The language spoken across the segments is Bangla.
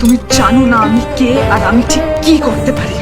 তুমি জানো না আমি কে আর আমি ঠিক কি করতে পারি।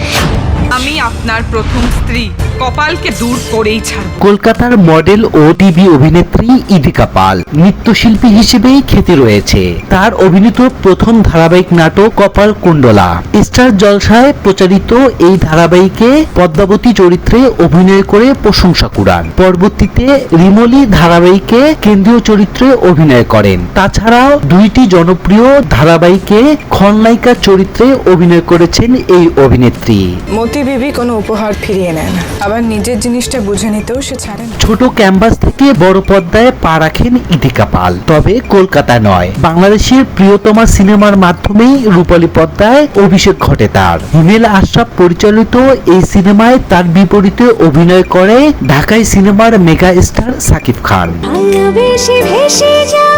আমি আপনার প্রথম স্ত্রী। কপালকে দূর করেই ছাড়ব। কলকাতার মডেল ও টিভি অভিনেত্রী ইদিকা পাল নৃত্যশিল্পী হিসেবেই খ্যাতি রয়েছে। তার অভিনীত প্রথম ধারাবাহিক নাটক কপাল কুণ্ডলা। স্টার জলসায় প্রচারিত এই ধারাবাহিকে পদ্মাবতী চরিত্রে অভিনয় করে প্রশংসা কুড়ান। পরবর্তীতে রিমলি ধারাবাহিকে কেন্দ্রীয় চরিত্রে অভিনয় করেন। তাছাড়াও দুইটি জনপ্রিয় ধারাবাহিকে খলনায়িকা চরিত্রে অভিনয় করেছেন এই অভিনেত্রী। মতি বিবি কোনো উপহার ফিরিয়ে নেয় না। আবার নিজের জিনিসটা বুঝে নিতেও সে ছাড়ে না। ছোট ক্যানভাস থেকে বড় পর্দায় পা রাখেন ইদিকা পাল। তবে কলকাতা নয় বাংলাদেশের প্রিয়তমা সিনেমার মাধ্যমেই রূপালী পর্দায় অভিষেক ঘটে তার। হিমেল আশরাফ পরিচালিত এই সিনেমায় তার বিপরীতে অভিনয় করে ঢাকাই সিনেমার মেগা স্টার সাকিব খান। ভালোবেসে ভেসে যাব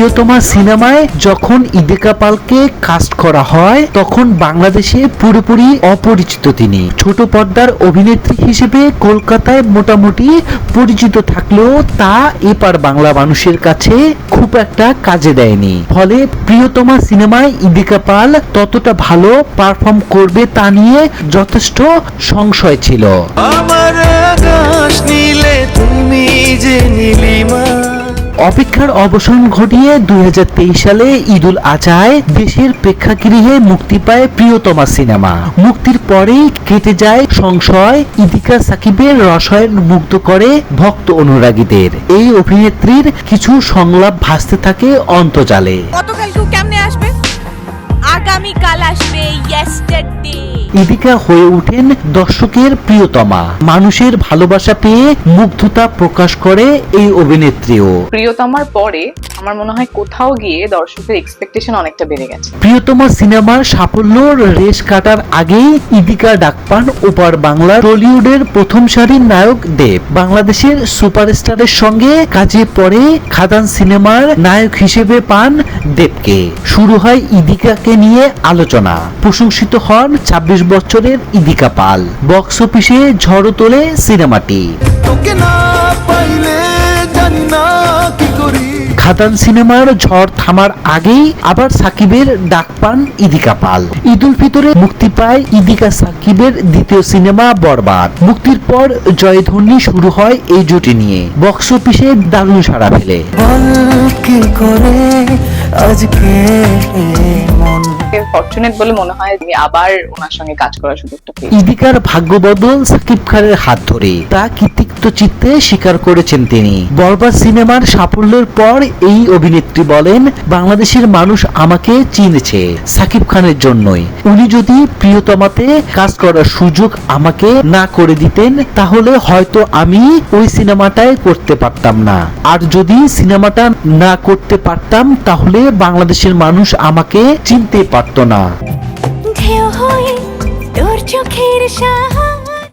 প্রিয়তমা সিনেমায় যখন ইদিকা পালকে কাস্ট করা হয়, তখন বাংলাদেশে পুরোপুরি অপরিচিত তিনি। ছোট পর্দার অভিনেত্রী হিসেবে কলকাতায় মোটামুটি পরিচিত থাকলেও তা এপার বাংলা মানুষের কাছে খুব একটা কাজে দেয়নি। ফলে প্রিয়তমা সিনেমায় ইদিকা পাল ততটা ভালো পারফর্ম করবে তা নিয়ে যথেষ্ট সংশয় ছিল। আমার আকাশ নীলে তুমি যে নীলিমা। অপেক্ষার অবসান ঘটিয়ে দুই সালে ঈদুল আজহায় দেশের প্রেক্ষাগৃহে মুক্তি পায় প্রিয়তমা সিনেমা। মুক্তির পরেই কেটে যায় সংশয় ইদিকা সাকিবের রসায়ন মুগ্ধ করে ভক্ত অনুরাগীদের। এই অভিনেত্রীর কিছু সংলাপ ভাসতে থাকে অন্তজালে গতকালকেও কেমনে আসবে? আগামীকাল আসবে ইদিকা হয়ে ওঠেন দর্শকের প্রিয়তমা। মানুষের ভালোবাসা পেয়ে মুগ্ধতা প্রকাশ করে এই অভিনেত্রীও। প্রিয়তমার পরে আমার মনে হয় কোথাও গিয়ে দর্শকের এক্সপেকটেশন অনেকটা বেড়ে গেছে। প্রিয়তমা সিনেমার সাফল্য রেশ কাটার আগেই ইদিকা ডাক পান ওপার বাংলা টলিউডের প্রথম সারির নায়ক দেব। বাংলাদেশের সুপারস্টারের সঙ্গে কাজে পড়ে খাদান সিনেমার নায়ক হিসেবে পান দেবকে। শুরু হয় ইদিকাকে নিয়ে আলোচনা। প্রশংসিত হন ছাব্বিশ বছরের ইদিকা পাল। বক্স অফিসে ঝড় তোলে সিনেমাটি। তোকে না খাদান সিনেমার ঝড় থামার আগেই আবার সাকিবের ডাক পান ইদিকা পাল। ঈদ উল ফিতরে মুক্তি পায় ইদিকা সাকিবের দ্বিতীয় সিনেমা বরবাদ। মুক্তির পর জয়ধ্বনি শুরু হয় এই জুটি নিয়ে। বক্স অফিসে দারুণ সারা ফেলে। করে আজকে মন। ফরচুনেট বলে মনে হয় আমি আবার ওনার সঙ্গে কাজ করার সুযোগটা পেয়েছি। ইদিকার ভাগ্য বদল সাকিব খানের হাত ধরে। তা কৃতিক্ত চিত্তে স্বীকার করেছেন তিনি। বরবাদ সিনেমার সাফল্যের পর এই অভিনেত্রী বলেন বাংলাদেশের মানুষ আমাকে চিনেছে সাকিব খানের জন্যই। উনি যদি প্রিয়তমাতে কাজ করার সুযোগ আমাকে না করে দিতেন তাহলে হয়তো আমি ওই সিনেমাটাই করতে পারতাম না। আর যদি সিনেমাটা না করতে পারতাম তাহলে বাংলাদেশের মানুষ আমাকে চিনতে পারত না। ঢেউ হয়ে তোর চোখের সাহায্যে